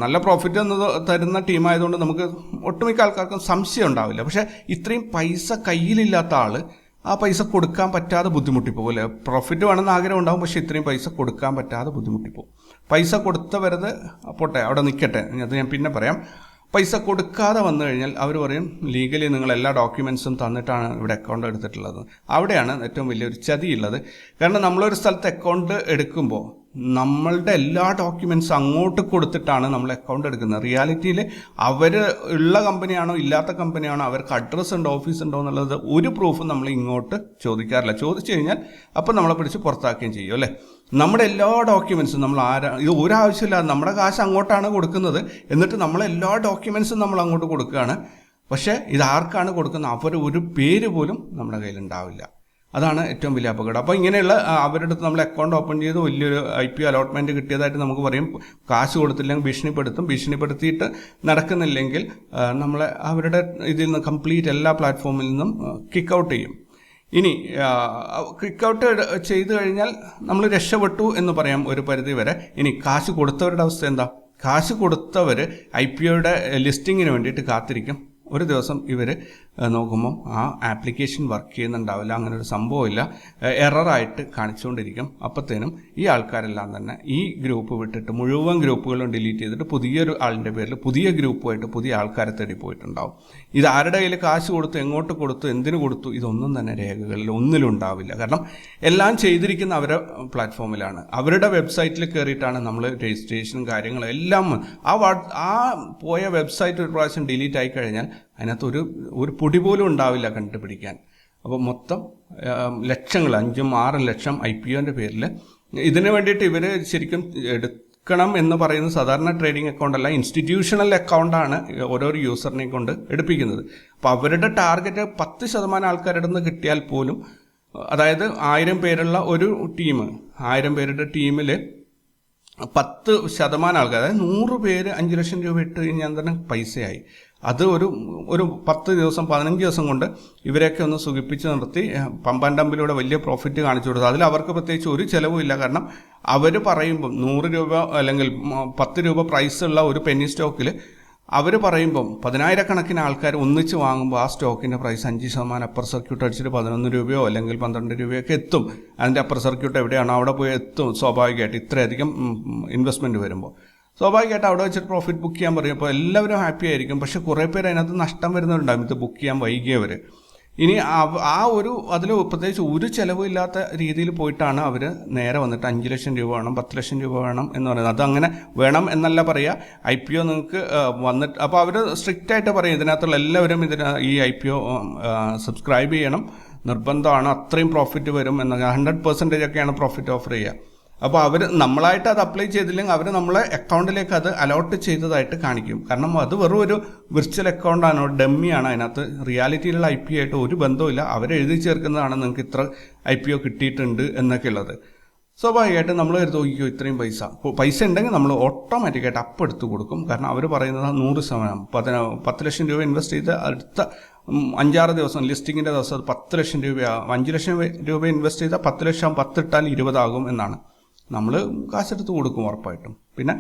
നല്ല പ്രോഫിറ്റ് എന്നത് തരുന്ന ടീമായതുകൊണ്ട് നമുക്ക് ഒട്ടുമിക്ക ആൾക്കാർക്കും സംശയം ഉണ്ടാവില്ല. പക്ഷേ ഇത്രയും പൈസ കയ്യിലില്ലാത്ത ആൾ ആ പൈസ കൊടുക്കാൻ പറ്റാതെ ബുദ്ധിമുട്ടിപ്പോകും അല്ലേ? പ്രോഫിറ്റ് വേണമെന്ന് ആഗ്രഹം ഉണ്ടാകും പക്ഷേ ഇത്രയും പൈസ കൊടുക്കാൻ പറ്റാതെ ബുദ്ധിമുട്ടിപ്പോകും. പൈസ കൊടുത്തവരത് പോട്ടെ അവിടെ നിൽക്കട്ടെ. അത് ഞാൻ പിന്നെ പറയാം. പൈസ കൊടുക്കാതെ വന്നു കഴിഞ്ഞാൽ അവർ പറയും ലീഗലി നിങ്ങൾ എല്ലാ ഡോക്യുമെൻസും തന്നിട്ടാണ് ഇവിടെ അക്കൗണ്ട് എടുത്തിട്ടുള്ളത്. അവിടെയാണ് ഏറ്റവും വലിയൊരു ചതിയുള്ളത്. കാരണം നമ്മളൊരു സ്ഥലത്ത് അക്കൗണ്ട് എടുക്കുമ്പോൾ നമ്മളുടെ എല്ലാ ഡോക്യുമെന്റ്സ് അങ്ങോട്ട് കൊടുത്തിട്ടാണ് നമ്മൾ അക്കൗണ്ട് എടുക്കുന്നത്. റിയാലിറ്റിയിൽ അവർ ഉള്ള കമ്പനിയാണോ ഇല്ലാത്ത കമ്പനിയാണോ അവർക്ക് അഡ്രസ്സ് ഉണ്ടോ ഓഫീസ് ഉണ്ടോ എന്നുള്ളത് ഒരു പ്രൂഫും നമ്മൾ ഇങ്ങോട്ട് ചോദിക്കാറില്ല. ചോദിച്ചു കഴിഞ്ഞാൽ അപ്പം നമ്മളെ പിടിച്ച് പുറത്താക്കുകയും ചെയ്യും അല്ലേ? നമ്മുടെ എല്ലാ ഡോക്യുമെൻസും നമ്മൾ ആരാ ഇത് ഒരാവശ്യമില്ല നമ്മുടെ കാശ് അങ്ങോട്ടാണ് കൊടുക്കുന്നത്. എന്നിട്ട് നമ്മളെ എല്ലാ ഡോക്യുമെൻസും നമ്മൾ അങ്ങോട്ട് കൊടുക്കുകയാണ്. പക്ഷേ ഇത് ആർക്കാണ് കൊടുക്കുന്നത്? അവർ ഒരു പേര് പോലും നമ്മുടെ കയ്യിലുണ്ടാവില്ല. അതാണ് ഏറ്റവും വലിയ അപകടം. അപ്പോൾ ഇങ്ങനെയുള്ള അവരുടെ നമ്മൾ അക്കൗണ്ട് ഓപ്പൺ ചെയ്ത് വലിയൊരു ഐ പി അലോട്ട്മെന്റ് കിട്ടിയതായിട്ട് നമുക്ക് പറയും. കാശ് കൊടുത്തില്ലെങ്കിൽ ഭീഷണിപ്പെടുത്തും. ഭീഷണിപ്പെടുത്തിയിട്ട് നടക്കുന്നില്ലെങ്കിൽ നമ്മളെ അവരുടെ ഇതിൽ നിന്ന് കംപ്ലീറ്റ് എല്ലാ പ്ലാറ്റ്ഫോമിൽ നിന്നും കിക്ക് ഔട്ട് ചെയ്യും. ഇനി കിക്ക് ഔട്ട് ചെയ്തു കഴിഞ്ഞാൽ നമ്മൾ രക്ഷപ്പെട്ടു എന്ന് പറയാം ഒരു പരിധി വരെ ഇനി കാശ് കൊടുത്തവരുടെ അവസ്ഥ എന്താ? കാശ് കൊടുത്തവർ ഐ പി ഒയുടെ ലിസ്റ്റിങ്ങിന് വേണ്ടിയിട്ട് കാത്തിരിക്കും. ഒരു ദിവസം ഇവർ നോക്കുമ്പം ആ ആപ്ലിക്കേഷൻ വർക്ക് ചെയ്യുന്നുണ്ടാവില്ല അങ്ങനെ ഒരു സംഭവമില്ല എററായിട്ട് കാണിച്ചുകൊണ്ടിരിക്കും. അപ്പോഴത്തേനും ഈ ആൾക്കാരെല്ലാം തന്നെ ഈ ഗ്രൂപ്പ് വിട്ടിട്ട് മുഴുവൻ ഗ്രൂപ്പുകളും ഡിലീറ്റ് ചെയ്തിട്ട് പുതിയൊരു ആളിന്റെ പേരിൽ പുതിയ ഗ്രൂപ്പുമായിട്ട് പുതിയ ആൾക്കാരെ തേടി പോയിട്ടുണ്ടാവും. ഇത് ആരുടെ കയ്യിൽ കാശ് കൊടുത്തു എങ്ങോട്ട് കൊടുത്തു എന്തിനു കൊടുത്തു ഇതൊന്നും തന്നെ രേഖകളിൽ ഒന്നിലും ഉണ്ടാവില്ല കാരണം എല്ലാം ചെയ്തിരിക്കുന്ന അവരുടെ പ്ലാറ്റ്ഫോമിലാണ്. അവരുടെ വെബ്സൈറ്റിൽ കയറിയിട്ടാണ് നമ്മൾ രജിസ്ട്രേഷനും കാര്യങ്ങളും എല്ലാം ആ ആ പോയ വെബ്സൈറ്റ് ഒരു പ്രാവശ്യം ഡിലീറ്റ് ആയി കഴിഞ്ഞാൽ അതിനകത്ത് ഒരു ഒരു പൊടി പോലും ഉണ്ടാവില്ല കണ്ടുപിടിക്കാൻ. അപ്പോൾ മൊത്തം ലക്ഷങ്ങൾ അഞ്ചും ആറ് ലക്ഷം ഐ പി ഒന്റെ പേരിൽ ഇതിനു വേണ്ടിയിട്ട് ഇവർ ശരിക്കും എടുക്കണം എന്ന് പറയുന്നത് സാധാരണ ട്രേഡിംഗ് അക്കൗണ്ട് അല്ല ഇൻസ്റ്റിറ്റ്യൂഷണൽ അക്കൗണ്ടാണ് ഓരോരോ യൂസറിനെ കൊണ്ട് എടുപ്പിക്കുന്നത്. അപ്പോൾ അവരുടെ ടാർഗറ്റ് പത്ത് ശതമാനം ആൾക്കാരുടെ നിന്ന് കിട്ടിയാൽ പോലും അതായത് ആയിരം പേരുള്ള ഒരു ടീം ആയിരം പേരുടെ ടീമിൽ പത്ത് ശതമാനം ആൾക്കാർ അതായത് നൂറ് പേര് അഞ്ച് ലക്ഷം രൂപ ഇട്ട് കഴിഞ്ഞാൽ തന്നെ പൈസയായി. അത് ഒരു ഒരു പത്ത് ദിവസം പതിനഞ്ച് ദിവസം കൊണ്ട് ഇവരെയൊക്കെ ഒന്ന് സുഖിപ്പിച്ച് നിർത്തി പമ്പാൻ ഡമ്പിലൂടെ വലിയ പ്രോഫിറ്റ് കാണിച്ചു കൊടുത്തു. അതിൽ അവർക്ക് പ്രത്യേകിച്ച് ഒരു ചിലവും ഇല്ല. കാരണം അവർ പറയുമ്പം നൂറ് രൂപ അല്ലെങ്കിൽ പത്ത് രൂപ പ്രൈസ് ഉള്ള ഒരു പെന്നി സ്റ്റോക്കിൽ അവർ പറയുമ്പം പതിനായിരക്കണക്കിന് ആൾക്കാർ ഒന്നിച്ച് വാങ്ങുമ്പോൾ ആ സ്റ്റോക്കിന്റെ പ്രൈസ് അഞ്ച് ശതമാനം അപ്പർ സർക്യൂട്ട് അടിച്ചിട്ട് പതിനൊന്ന് രൂപയോ അല്ലെങ്കിൽ പന്ത്രണ്ട് രൂപയൊക്കെ എത്തും. അതിന്റെ അപ്പർ സർക്യൂട്ട് എവിടെയാണോ അവിടെ പോയി എത്തും സ്വാഭാവികമായിട്ട് ഇത്രയധികം ഇൻവെസ്റ്റ്മെന്റ് വരുമ്പോൾ സ്വാഭാവികമായിട്ട് അവിടെ വെച്ചിട്ട് പ്രോഫിറ്റ് ബുക്ക് ചെയ്യാൻ പറയും. അപ്പോൾ എല്ലാവരും ഹാപ്പി ആയിരിക്കും. പക്ഷെ കുറേ പേര് അതിനകത്ത് നഷ്ടം വരുന്നവരുണ്ടാകും ഇത് ബുക്ക് ചെയ്യാൻ വൈകിയവർ ഇനി ആ ഒരു അതിൽ പ്രത്യേകിച്ച് ഒരു ചിലവില്ലാത്ത രീതിയിൽ പോയിട്ടാണ് അവർ നേരെ വന്നിട്ട് അഞ്ച് ലക്ഷം രൂപ വേണം പത്ത് ലക്ഷം രൂപ വേണം എന്ന് പറയുന്നത്. അതങ്ങനെ വേണം എന്നല്ല പറയുക ഐ പി ഒ നിങ്ങൾക്ക് വന്നിട്ട് അപ്പോൾ അവർ സ്ട്രിക്റ്റ് ആയിട്ട് പറയും ഇതിനകത്തുള്ള എല്ലാവരും ഇതിന് ഈ ഐ പി ഒ സബ്സ്ക്രൈബ് ചെയ്യണം. നിർബന്ധമാണ് അത്രയും പ്രോഫിറ്റ് വരും എന്ന. ഹൺഡ്രഡ് പെർസെന്റേജ് ഒക്കെയാണ് പ്രോഫിറ്റ് ഓഫർ ചെയ്യുക. അപ്പോൾ അവർ നമ്മളായിട്ട് അത് അപ്ലൈ ചെയ്തില്ലെങ്കിൽ അവർ നമ്മളെ അക്കൗണ്ടിലേക്ക് അത് അലോട്ട് ചെയ്തതായിട്ട് കാണിക്കും. കാരണം അത് വെറും ഒരു വിർച്വൽ അക്കൗണ്ടാണ് ഡമ്മിയാണ് അതിനകത്ത് റിയാലിറ്റിയിലുള്ള ഐ പി ആയിട്ട് ഒരു ബന്ധവുമില്ല. അവരെഴുതി ചേർക്കുന്നതാണ് നിങ്ങൾക്ക് ഇത്ര ഐ പി ഒ കിട്ടിയിട്ടുണ്ട് എന്നൊക്കെ ഉള്ളത്. സ്വാഭാവികമായിട്ടും നമ്മൾ കരുതും നോക്കിക്കോ ഇത്രയും പൈസ. പൈസ ഉണ്ടെങ്കിൽ നമ്മൾ ഓട്ടോമാറ്റിക്കായിട്ട് അപ്പ് എടുത്തു കൊടുക്കും. കാരണം അവർ പറയുന്നത് നൂറ് ശതമാനം. പതിന പത്ത് ലക്ഷം രൂപ ഇൻവെസ്റ്റ് ചെയ്ത് അടുത്ത അഞ്ചാറ് ദിവസം ലിസ്റ്റിങ്ങിന്റെ ദിവസം അത് പത്ത് ലക്ഷം രൂപയാകും അഞ്ച് ലക്ഷം രൂപ ഇൻവെസ്റ്റ് ചെയ്താൽ പത്ത് ലക്ഷം പത്തിട്ടാൽ ഇരുപതാകും എന്നാണ്. നമ്മൾ കാശെടുത്ത് കൊടുക്കും ഉറപ്പായിട്ടും. പിന്നെ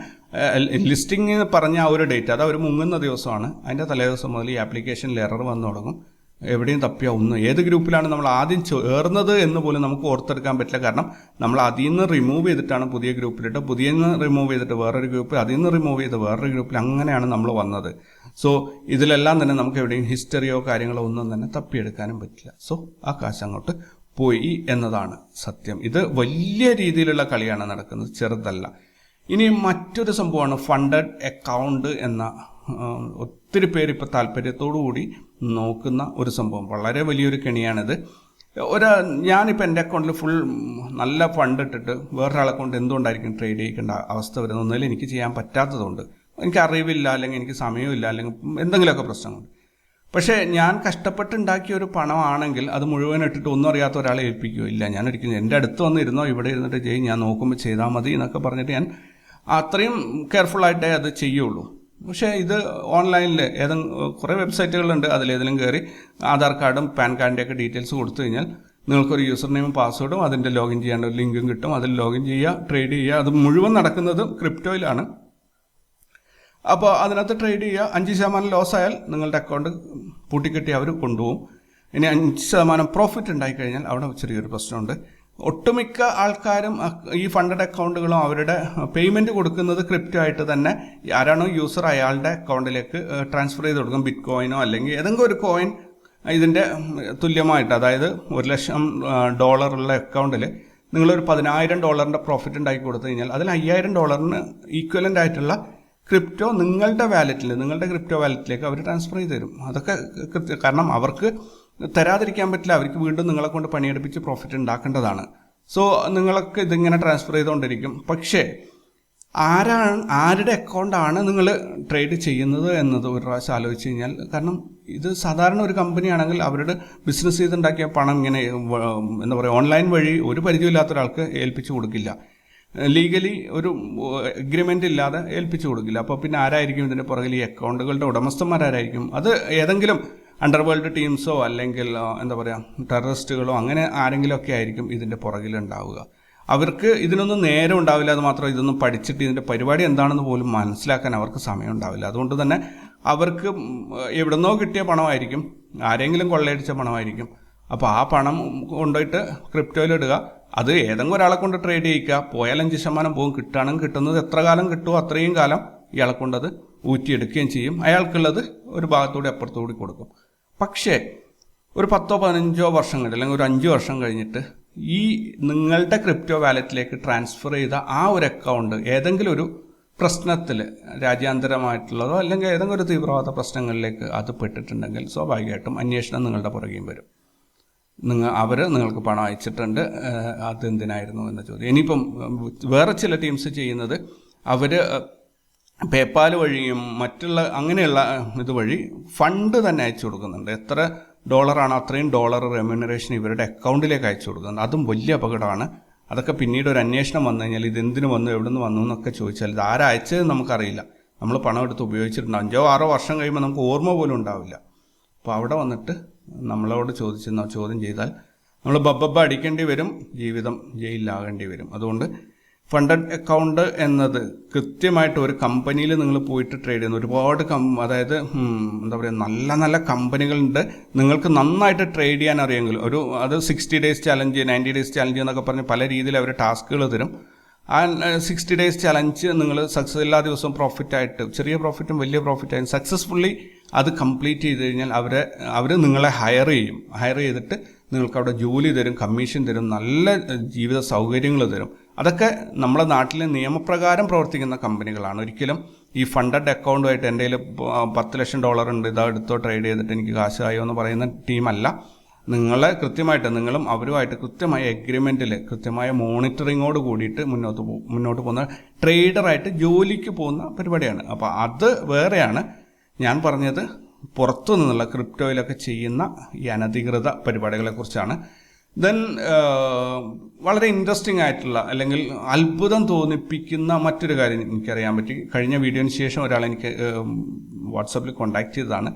ലിസ്റ്റിംഗ് പറഞ്ഞ ആ ഒരു ഡേറ്റ് അത് അവർ മുങ്ങുന്ന ദിവസമാണ്. അതിന്റെ തലേ ദിവസം മുതൽ ഈ ആപ്ലിക്കേഷനിൽ എറർ വന്നു തുടങ്ങും. എവിടെയും തപ്പിയ ഒന്ന്. ഏത് ഗ്രൂപ്പിലാണ് നമ്മൾ ആദ്യം ചേർന്നത് എന്ന് പോലും നമുക്ക് ഓർത്തെടുക്കാൻ പറ്റില്ല. കാരണം നമ്മൾ അതിൽ നിന്ന് റിമൂവ് ചെയ്തിട്ടാണ് പുതിയ ഗ്രൂപ്പിലിട്ട് പുതിയ റിമൂവ് ചെയ്തിട്ട് വേറൊരു ഗ്രൂപ്പ് അതിൽ നിന്ന് റിമൂവ് ചെയ്ത് വേറൊരു ഗ്രൂപ്പിൽ അങ്ങനെയാണ് നമ്മൾ വന്നത്. സോ ഇതിലെല്ലാം തന്നെ നമുക്ക് എവിടെയും ഹിസ്റ്ററിയോ കാര്യങ്ങളോ ഒന്നും തന്നെ തപ്പിയെടുക്കാനും പറ്റില്ല. സോ ആ കാശ് അങ്ങോട്ട് പോയി എന്നതാണ് സത്യം. ഇത് വലിയ രീതിയിലുള്ള കളിയാണ് നടക്കുന്നത് ചെറുതല്ല. ഇനി മറ്റൊരു സംഭവമാണ് ഫണ്ടഡ് അക്കൗണ്ട് എന്ന ഒത്തിരി പേര് ഇപ്പോൾ താല്പര്യത്തോടു കൂടി നോക്കുന്ന ഒരു സംഭവം. വളരെ വലിയൊരു കെണിയാണിത്. ഒരു ഞാനിപ്പോൾ എന്റെ അക്കൗണ്ടിൽ ഫുൾ നല്ല ഫണ്ട് ഇട്ടിട്ട് വേറൊരാളെ കൊണ്ട് എന്തുകൊണ്ടായിരിക്കും ട്രേഡ് ചെയ്യിക്കേണ്ട അവസ്ഥ വരുന്നത്? ഒന്നുമില്ല എനിക്ക് ചെയ്യാൻ പറ്റാത്തതുകൊണ്ട്. എനിക്ക് അറിവില്ല അല്ലെങ്കിൽ എനിക്ക് സമയമില്ല അല്ലെങ്കിൽ എന്തെങ്കിലുമൊക്കെ പ്രശ്നങ്ങളുണ്ട്. പക്ഷേ ഞാൻ കഷ്ടപ്പെട്ടുണ്ടാക്കിയ ഒരു പണമാണെങ്കിൽ അത് മുഴുവൻ ഇട്ടിട്ട് ഒന്നും അറിയാത്ത ഒരാളെ ഏൽപ്പിക്കുകയോ ഇല്ല. ഞാൻ ഒരിക്കലും എന്റെ അടുത്ത് വന്നിരുന്നോ ഇവിടെ ഇരുന്നിട്ട് ചെയ്യും ഞാൻ നോക്കുമ്പോൾ ചെയ്താൽ മതി എന്നൊക്കെ പറഞ്ഞിട്ട് ഞാൻ അത്രയും കെയർഫുള്ളായിട്ടേ അത് ചെയ്യുള്ളൂ. പക്ഷേ ഇത് ഓൺലൈനിൽ ഏതെങ്കിലും കുറേ വെബ്സൈറ്റുകളുണ്ട് അതിലേതെങ്കിലും കയറി ആധാർ കാർഡും പാൻ കാർഡിന്റെയൊക്കെ ഡീറ്റെയിൽസ് കൊടുത്തു കഴിഞ്ഞാൽ നിങ്ങൾക്കൊരു യൂസർ നെയിമും പാസ്വേഡും അതിന്റെ ലോഗിൻ ചെയ്യേണ്ട ഒരു ലിങ്കും കിട്ടും. അതിൽ ലോഗിൻ ചെയ്യുക ട്രേഡ് ചെയ്യുക. അത് മുഴുവൻ നടക്കുന്നത് ക്രിപ്റ്റോയിലാണ്. അപ്പോൾ അതിനകത്ത് ട്രേഡ് ചെയ്യുക. അഞ്ച് ശതമാനം ലോസ് ആയാൽ നിങ്ങളുടെ അക്കൗണ്ട് പൂട്ടിക്കെട്ടി അവർ കൊണ്ടുപോകും. ഇനി അഞ്ച് ശതമാനം പ്രോഫിറ്റ് ഉണ്ടായിക്കഴിഞ്ഞാൽ അവിടെ ചെറിയൊരു പ്രശ്നമുണ്ട്. ഒട്ടുമിക്ക ആൾക്കാരും ഈ ഫണ്ടഡ് അക്കൗണ്ടുകളും അവരുടെ പേയ്മെന്റ് കൊടുക്കുന്നത് ക്രിപ്റ്റോ ആയിട്ട് തന്നെ ആരാണോ യൂസർ അയാളുടെ അക്കൗണ്ടിലേക്ക് ട്രാൻസ്ഫർ ചെയ്ത് കൊടുക്കും. ബിറ്റ് കോയിനോ അല്ലെങ്കിൽ ഏതെങ്കിലും ഒരു കോയിൻ ഇതിന്റെ തുല്യമായിട്ട് അതായത് ഒരു ലക്ഷം ഡോളറുള്ള അക്കൗണ്ടിൽ നിങ്ങളൊരു പതിനായിരം ഡോളറിന്റെ പ്രോഫിറ്റ് ഉണ്ടാക്കി കൊടുത്തു കഴിഞ്ഞാൽ അതിൽ അയ്യായിരം ഡോളറിന് ഈക്വലന്റ് ആയിട്ടുള്ള ക്രിപ്റ്റോ നിങ്ങളുടെ വാലറ്റിൽ നിങ്ങളുടെ ക്രിപ്റ്റോ വാലറ്റിലേക്ക് അവർ ട്രാൻസ്ഫർ ചെയ്ത് തരും. അതൊക്കെ കാരണം അവർക്ക് തരാതിരിക്കാൻ പറ്റില്ല. അവർക്ക് വീണ്ടും നിങ്ങളെ കൊണ്ട് പണിയെടുപ്പിച്ച് പ്രോഫിറ്റ് ഉണ്ടാക്കേണ്ടതാണ്. സോ നിങ്ങളൊക്കെ ഇതിങ്ങനെ ട്രാൻസ്ഫർ ചെയ്തുകൊണ്ടിരിക്കും പക്ഷേ ആരാണ് ആരുടെ അക്കൗണ്ടാണ് നിങ്ങൾ ട്രേഡ് ചെയ്യുന്നത് എന്നത് ഒരു പ്രാവശ്യം ആലോചിച്ച് കഴിഞ്ഞാൽ കാരണം ഇത് സാധാരണ ഒരു കമ്പനിയാണെങ്കിൽ അവരുടെ ബിസിനസ് ചെയ്തുണ്ടാക്കിയ പണം ഇങ്ങനെ എന്താ പറയുക ഓൺലൈൻ വഴി ഒരു പരിചയമില്ലാത്ത ഒരാൾക്ക് ഏൽപ്പിച്ചു കൊടുക്കില്ല. ലീഗലി ഒരു എഗ്രിമെന്റ് ഇല്ലാതെ ഏൽപ്പിച്ചു കൊടുക്കില്ല. അപ്പോൾ പിന്നെ ആരായിരിക്കും ഇതിന്റെ പുറകിൽ ഈ അക്കൗണ്ടുകളുടെ ഉടമസ്ഥന്മാരായിരിക്കും അത് ഏതെങ്കിലും അണ്ടർവേൾഡ് ടീംസോ അല്ലെങ്കിൽ എന്താ പറയുക ടെററിസ്റ്റുകളോ അങ്ങനെ ആരെങ്കിലും ഒക്കെ ആയിരിക്കും ഇതിന്റെ പുറകിലുണ്ടാവുക അവർക്ക് ഇതിനൊന്നും നേരം ഉണ്ടാവില്ല അത് മാത്രം ഇതൊന്നും പഠിച്ചിട്ട് ഇതിന്റെ പരിപാടി എന്താണെന്ന് പോലും മനസ്സിലാക്കാൻ അവർക്ക് സമയം ഉണ്ടാവില്ല. അതുകൊണ്ട് തന്നെ അവർക്ക് എവിടെന്നോ കിട്ടിയ പണമായിരിക്കും ആരെങ്കിലും കൊള്ളയടിച്ച പണമായിരിക്കും. അപ്പോൾ ആ പണം കൊണ്ടുപോയിട്ട് ക്രിപ്റ്റോയിൽ ഇടുക അത് ഏതെങ്കിലും ഒരാളെ കൊണ്ട് ട്രേഡ് ചെയ്യിക്കുക. പോയാൽ അഞ്ച് ശതമാനം പോകും. കിട്ടുകയാണെങ്കിൽ കിട്ടുന്നത് എത്ര കാലം കിട്ടുമോ അത്രയും കാലം ഇയാളെ കൊണ്ടത് ഊറ്റിയെടുക്കുകയും ചെയ്യും. അയാൾക്കുള്ളത് ഒരു ഭാഗത്തൂടെ അപ്പുറത്തുകൂടി കൊടുക്കും. പക്ഷേ ഒരു പത്തോ പതിനഞ്ചോ വർഷം കഴിഞ്ഞ് അല്ലെങ്കിൽ ഒരു അഞ്ച് വർഷം കഴിഞ്ഞിട്ട് ഈ നിങ്ങളുടെ ക്രിപ്റ്റോ വാലറ്റിലേക്ക് ട്രാൻസ്ഫർ ചെയ്ത ആ ഒരു അക്കൗണ്ട് ഏതെങ്കിലും ഒരു പ്രശ്നത്തിൽ രാജ്യാന്തരമായിട്ടുള്ളതോ അല്ലെങ്കിൽ ഏതെങ്കിലും ഒരു തീവ്രവാദ പ്രശ്നങ്ങളിലേക്ക് അത് പെട്ടിട്ടുണ്ടെങ്കിൽ സ്വാഭാവികമായിട്ടും അന്വേഷണം നിങ്ങളുടെ പുറകെയും വരും. നിങ്ങൾ അവർ നിങ്ങൾക്ക് പണം അയച്ചിട്ടുണ്ട് അതെന്തിനായിരുന്നു എന്ന ചോദ്യം. ഇനിയിപ്പം വേറെ ചില ടീംസ് ചെയ്യുന്നത് അവർ പേപ്പാൽ വഴിയും മറ്റുള്ള അങ്ങനെയുള്ള ഇതുവഴി ഫണ്ട് തന്നെ അയച്ചു കൊടുക്കുന്നുണ്ട്. എത്ര ഡോളറാണോ അത്രയും ഡോളർ റെമ്യൂണറേഷൻ ഇവരുടെ അക്കൗണ്ടിലേക്ക് അയച്ചു കൊടുക്കുന്നുണ്ട് അതും വലിയ അപകടമാണ്. അതൊക്കെ പിന്നീട് ഒരു അന്വേഷണം വന്നു കഴിഞ്ഞാൽ ഇത് എന്തിനു വന്നു എവിടെ നിന്ന് വന്നു എന്നൊക്കെ ചോദിച്ചാൽ ഇത് ആരാ അയച്ചത് നമുക്കറിയില്ല. നമ്മൾ പണം എടുത്ത് ഉപയോഗിച്ചിട്ടുണ്ട് അഞ്ചോ ആറോ വർഷം കഴിയുമ്പോൾ നമുക്ക് ഓർമ്മ പോലും ഉണ്ടാവില്ല. അപ്പോൾ അവിടെ വന്നിട്ട് നമ്മളോട് ചോദിച്ചെന്നോ ചോദ്യം ചെയ്താൽ നമ്മൾ ബബ്ബബ്ബ അടിക്കേണ്ടി വരും ജീവിതം ജയിലിലാകേണ്ടി വരും. അതുകൊണ്ട് ഫണ്ടഡ് അക്കൗണ്ട് എന്നത് കൃത്യമായിട്ട് ഒരു കമ്പനിയിൽ നിങ്ങൾ പോയിട്ട് ട്രേഡ് ചെയ്യുന്ന ഒരുപാട് കം അതായത് എന്താ പറയുക നല്ല നല്ല കമ്പനികളുണ്ട്. നിങ്ങൾക്ക് നന്നായിട്ട് ട്രേഡ് ചെയ്യാൻ അറിയാമെങ്കിൽ ഒരു അത് sixty days challenge ninety days challenge എന്നൊക്കെ പറഞ്ഞ് പല രീതിയിൽ അവർ ടാസ്കുകൾ തരും. ആ സിക്സ്റ്റി ഡേയ്സ് ചലഞ്ച് നിങ്ങൾ സക്സസ് എല്ലാ ദിവസവും പ്രോഫിറ്റ് ആയിട്ട് ചെറിയ പ്രോഫിറ്റും വലിയ പ്രോഫിറ്റായും സക്സസ്ഫുള്ളി അത് കംപ്ലീറ്റ് ചെയ്ത് കഴിഞ്ഞാൽ അവരെ അവർ നിങ്ങളെ ഹയർ ചെയ്യും. ഹയർ ചെയ്തിട്ട് നിങ്ങൾക്ക് അവിടെ ജോലി തരും കമ്മീഷൻ തരും നല്ല ജീവിത സൗകര്യങ്ങൾ തരും. അതൊക്കെ നമ്മുടെ നാട്ടിലെ നിയമപ്രകാരം പ്രവർത്തിക്കുന്ന കമ്പനികളാണ്. ഒരിക്കലും ഈ ഫണ്ടഡ് അക്കൗണ്ടുമായിട്ട് എന്റെ കയ്യിൽ പത്ത് ലക്ഷം ഡോളർ ഉണ്ട് ഇതാ എടുത്തോ ട്രേഡ് ചെയ്തിട്ട് എനിക്ക് കാശായോ എന്ന് പറയുന്ന ടീമല്ല നിങ്ങളെ കൃത്യമായിട്ട് നിങ്ങളും അവരുമായിട്ട് കൃത്യമായ എഗ്രിമെന്റിൽ കൃത്യമായ മോണിറ്ററിങ്ങോട് കൂടിയിട്ട് മുന്നോട്ട് പോ മുന്നോട്ട് പോകുന്ന ട്രേഡറായിട്ട് ജോലിക്ക് പോകുന്ന പരിപാടിയാണ്. അപ്പോൾ അത് വേറെയാണ്. ഞാൻ പറഞ്ഞത് പുറത്തു നിന്നുള്ള ക്രിപ്റ്റോയിലൊക്കെ ചെയ്യുന്ന ഈ അനധികൃത പരിപാടികളെക്കുറിച്ചാണ്. ദെൻ വളരെ ഇൻട്രസ്റ്റിംഗ് ആയിട്ടുള്ള അല്ലെങ്കിൽ അത്ഭുതം തോന്നിപ്പിക്കുന്ന മറ്റൊരു കാര്യം എനിക്കറിയാൻ പറ്റി. കഴിഞ്ഞ വീഡിയോന് ശേഷം ഒരാൾ എനിക്ക് വാട്സപ്പിൽ കോണ്ടാക്ട് ചെയ്തതാണ്.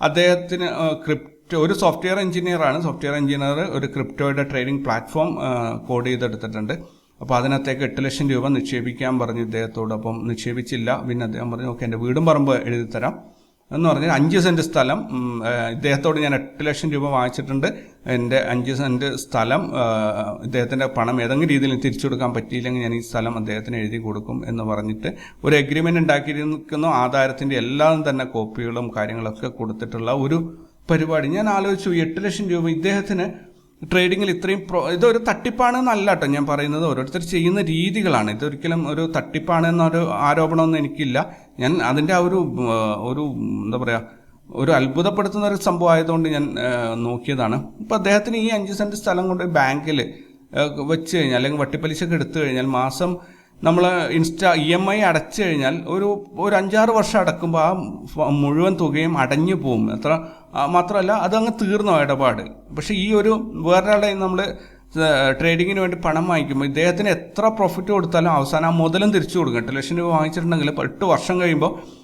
അദ്ദേഹത്തിന് ക്രിപ്റ്റോ ഒരു സോഫ്റ്റ്വെയർ എഞ്ചിനീയറാണ് സോഫ്റ്റ്വെയർ എഞ്ചിനീയർ ഒരു ക്രിപ്റ്റോയുടെ ട്രേഡിംഗ് പ്ലാറ്റ്ഫോം കോഡ് ചെയ്തെടുത്തിട്ടുണ്ട്. അപ്പോൾ അതിനകത്തേക്ക് എട്ട് ലക്ഷം രൂപ നിക്ഷേപിക്കാൻ പറഞ്ഞു ഇദ്ദേഹത്തോട് അപ്പം നിക്ഷേപിച്ചില്ല. പിന്നെ അദ്ദേഹം പറഞ്ഞു ഓക്കെ എന്റെ വീടും പറമ്പ് എഴുതി തരാം എന്ന് പറഞ്ഞാൽ അഞ്ച് സെന്റ് സ്ഥലം ഇദ്ദേഹത്തോട് ഞാൻ എട്ട് ലക്ഷം രൂപ വാങ്ങിച്ചിട്ടുണ്ട്. എന്റെ അഞ്ച് സെന്റ് സ്ഥലം ഇദ്ദേഹത്തിന്റെ പണം ഏതെങ്കിലും രീതിയിൽ തിരിച്ചു കൊടുക്കാൻ പറ്റിയില്ലെങ്കിൽ ഞാൻ ഈ സ്ഥലം അദ്ദേഹത്തിന് എഴുതി കൊടുക്കും എന്ന് പറഞ്ഞിട്ട് ഒരു എഗ്രിമെന്റ് ഉണ്ടാക്കിയിരിക്കുന്നു. ആധാരത്തിന്റെ എല്ലാം തന്നെ കോപ്പികളും കാര്യങ്ങളൊക്കെ കൊടുത്തിട്ടുള്ള ഒരു പരിപാടി. ഞാൻ ആലോചിച്ചു എട്ട് ലക്ഷം രൂപ ഇദ്ദേഹത്തിന് ട്രേഡിങ്ങിൽ ഇത്രയും പ്രോ ഇതൊരു തട്ടിപ്പാണ് എന്നല്ല കേട്ടോ ഞാൻ പറയുന്നത്. ഓരോരുത്തർ ചെയ്യുന്ന രീതികളാണ്. ഇതൊരിക്കലും ഒരു തട്ടിപ്പാണ് എന്നൊരു ആരോപണമൊന്നും എനിക്കില്ല. ഞാൻ അതിന്റെ ആ ഒരു ഒരു എന്താ പറയുക ഒരു അത്ഭുതപ്പെടുത്തുന്ന ഒരു സംഭവം ആയതുകൊണ്ട് ഞാൻ നോക്കിയതാണ്. ഇപ്പോൾ അദ്ദേഹത്തിന് ഈ അഞ്ച് സെന്റ് സ്ഥലം കൊണ്ട് ബാങ്കിൽ വെച്ച് കഴിഞ്ഞാൽ അല്ലെങ്കിൽ വട്ടിപ്പലിശക്ക് എടുത്തു കഴിഞ്ഞാൽ മാസം നമ്മൾ ഇൻസ്റ്റാ ഇ എം ഐ അടച്ചു കഴിഞ്ഞാൽ ഒരു ഒരു അഞ്ചാറ് വർഷം അടക്കുമ്പോൾ ആ മുഴുവൻ തുകയും അടഞ്ഞു പോകും. അത്ര മാത്രമല്ല അതങ്ങ് തീർന്നു ഇടപാട്. പക്ഷേ ഈ ഒരു വേറൊരാളുടെ നമ്മൾ ട്രേഡിങ്ങിന് വേണ്ടി പണം വാങ്ങിക്കുമ്പോൾ ഇദ്ദേഹത്തിന് എത്ര പ്രോഫിറ്റ് കൊടുത്താലും അവസാനം ആ മുതലും തിരിച്ചു കൊടുക്കും. എട്ട് ലക്ഷം രൂപ വാങ്ങിച്ചിട്ടുണ്ടെങ്കിൽ എട്ട് വർഷം കഴിയുമ്പോൾ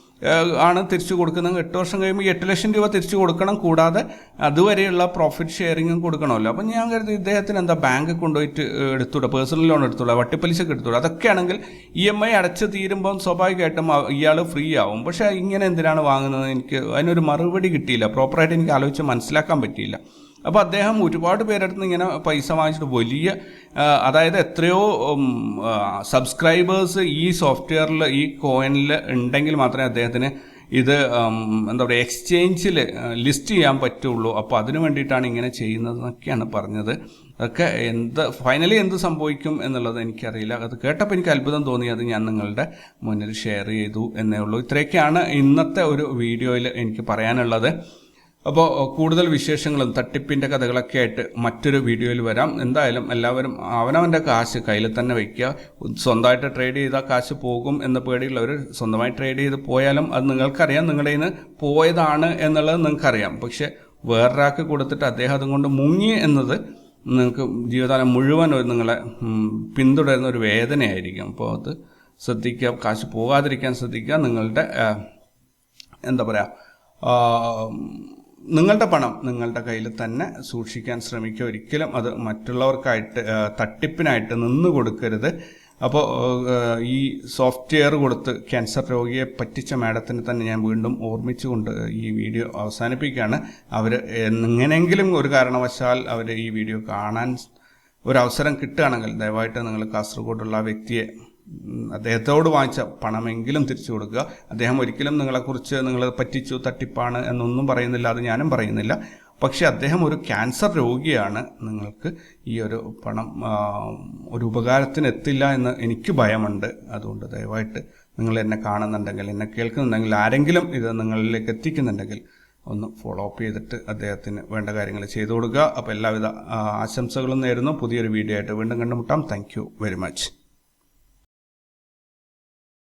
ആണ് തിരിച്ചു കൊടുക്കുന്നത്. എട്ട് വർഷം കഴിയുമ്പോൾ എട്ട് ലക്ഷം രൂപ തിരിച്ചു കൊടുക്കണം. കൂടാതെ അതുവരെയുള്ള പ്രോഫിറ്റ് ഷെയറിങ്ങും കൊടുക്കണമല്ലോ. അപ്പം ഞാൻ കരുതി ഇദ്ദേഹത്തിന് എന്താ ബാങ്ക് കൊണ്ടുപോയിട്ട് എടുത്തൂടെ പേഴ്സണൽ ലോൺ എടുത്തൂടെ വട്ടിപ്പലിശക്ക് എടുത്തൂടെ അതൊക്കെയാണെങ്കിൽ ഇ എം ഐ അടച്ച് തീരുമ്പം സ്വാഭാവികമായിട്ടും ഇയാൾ ഫ്രീ ആവും. പക്ഷേ ഇങ്ങനെ എന്തിനാണ് വാങ്ങുന്നത്? എനിക്ക് അതിനൊരു മറുപടി കിട്ടിയില്ല. പ്രോപ്പറായിട്ട് എനിക്ക് ആലോചിച്ച് മനസ്സിലാക്കാൻ പറ്റിയില്ല. അപ്പോൾ അദ്ദേഹം ഒരുപാട് പേരെടുത്ത് ഇങ്ങനെ പൈസ വാങ്ങിച്ചിട്ട് വലിയ അതായത് എത്രയോ സബ്സ്ക്രൈബേഴ്സ് ഈ സോഫ്റ്റ്വെയറിൽ ഈ കോയിനിൽ ഉണ്ടെങ്കിൽ മാത്രമേ അദ്ദേഹത്തിന് ഇത് എന്താ പറയുക എക്സ്ചേഞ്ചിൽ ലിസ്റ്റ് ചെയ്യാൻ പറ്റുള്ളൂ. അപ്പോൾ അതിനു വേണ്ടിയിട്ടാണ് ഇങ്ങനെ ചെയ്യുന്നതെന്നൊക്കെയാണ് പറഞ്ഞത്. അതൊക്കെ എന്ത് ഫൈനലി എന്ത് സംഭവിക്കും എന്നുള്ളത് എനിക്കറിയില്ല. അത് കേട്ടപ്പോൾ എനിക്ക് അത്ഭുതം തോന്നി. അത് ഞാൻ നിങ്ങളുടെ മുന്നിൽ ഷെയർ ചെയ്തു എന്നേ ഉള്ളൂ. ഇത്രയൊക്കെയാണ് ഇന്നത്തെ ഒരു വീഡിയോയിൽ എനിക്ക് പറയാനുള്ളത്. അപ്പോൾ കൂടുതൽ വിശേഷങ്ങളും തട്ടിപ്പിന്റെ കഥകളൊക്കെ ആയിട്ട് മറ്റൊരു വീഡിയോയിൽ വരാം. എന്തായാലും എല്ലാവരും അവനവന്റെ കാശ് കയ്യിൽ തന്നെ വയ്ക്കുക. സ്വന്തമായിട്ട് ട്രേഡ് ചെയ്താൽ കാശ് പോകും എന്ന പേടിയുള്ളവർ സ്വന്തമായി ട്രേഡ് ചെയ്ത് പോയാലും അത് നിങ്ങൾക്കറിയാം. നിങ്ങളുടെ ഇന്ന് പോയതാണ് എന്നുള്ളത് നിങ്ങൾക്കറിയാം. പക്ഷെ വേറൊരാൾക്ക് കൊടുത്തിട്ട് അദ്ദേഹം അതുകൊണ്ട് മുങ്ങി എന്നത് നിങ്ങൾക്ക് ജീവിതകാലം മുഴുവൻ ഒരു നിങ്ങളെ പിന്തുടരുന്ന ഒരു വേദനയായിരിക്കും. അപ്പോൾ അത് ശ്രദ്ധിക്കുക. കാശ് പോകാതിരിക്കാൻ ശ്രദ്ധിക്കുക. നിങ്ങളുടെ എന്താ പറയുക നിങ്ങളുടെ പണം നിങ്ങളുടെ കയ്യിൽ തന്നെ സൂക്ഷിക്കാൻ ശ്രമിക്കുക. ഒരിക്കലും അത് മറ്റുള്ളവർക്കായിട്ട് തട്ടിപ്പിനായിട്ട് നിന്ന് കൊടുക്കരുത്. അപ്പോൾ ഈ സോഫ്റ്റ്വെയർ കൊടുത്ത് ക്യാൻസർ രോഗിയെ പറ്റിച്ച മാഡത്തിനെ തന്നെ ഞാൻ വീണ്ടും ഓർമ്മിച്ചുകൊണ്ട് ഈ വീഡിയോ അവസാനിപ്പിക്കുകയാണ്. അവർ എങ്ങനെയെങ്കിലും ഒരു കാരണവശാൽ അവർ ഈ വീഡിയോ കാണാൻ ഒരു അവസരം കിട്ടുകയാണെങ്കിൽ ദയവായിട്ട് നിങ്ങൾ കാസർഗോഡുള്ള വ്യക്തിയെ അദ്ദേഹത്തോട് വാങ്ങിച്ച പണമെങ്കിലും തിരിച്ചു കൊടുക്കുക. അദ്ദേഹം ഒരിക്കലും നിങ്ങളെക്കുറിച്ച് നിങ്ങൾ പറ്റിച്ചു തട്ടിപ്പാണ് എന്നൊന്നും പറയുന്നില്ല അത് ഞാനും പറയുന്നില്ല. പക്ഷേ അദ്ദേഹം ഒരു ക്യാൻസർ രോഗിയാണ്. നിങ്ങൾക്ക് ഈ ഒരു പണം ഒരു ഉപകാരത്തിന് എത്തില്ല എന്ന് എനിക്ക് ഭയമുണ്ട്. അതുകൊണ്ട് ദയവായിട്ട് നിങ്ങൾ എന്നെ കാണുന്നുണ്ടെങ്കിൽ എന്നെ കേൾക്കുന്നുണ്ടെങ്കിൽ ആരെങ്കിലും ഇത് നിങ്ങളിലേക്ക് എത്തിക്കുന്നുണ്ടെങ്കിൽ ഒന്ന് ഫോളോ അപ്പ് ചെയ്തിട്ട് അദ്ദേഹത്തിന് വേണ്ട കാര്യങ്ങൾ ചെയ്തു കൊടുക്കുക. അപ്പോൾ എല്ലാവിധ ആശംസകളും നേരുന്നു. പുതിയൊരു വീഡിയോ ആയിട്ട് വീണ്ടും കണ്ടുമുട്ടാം. Thank very much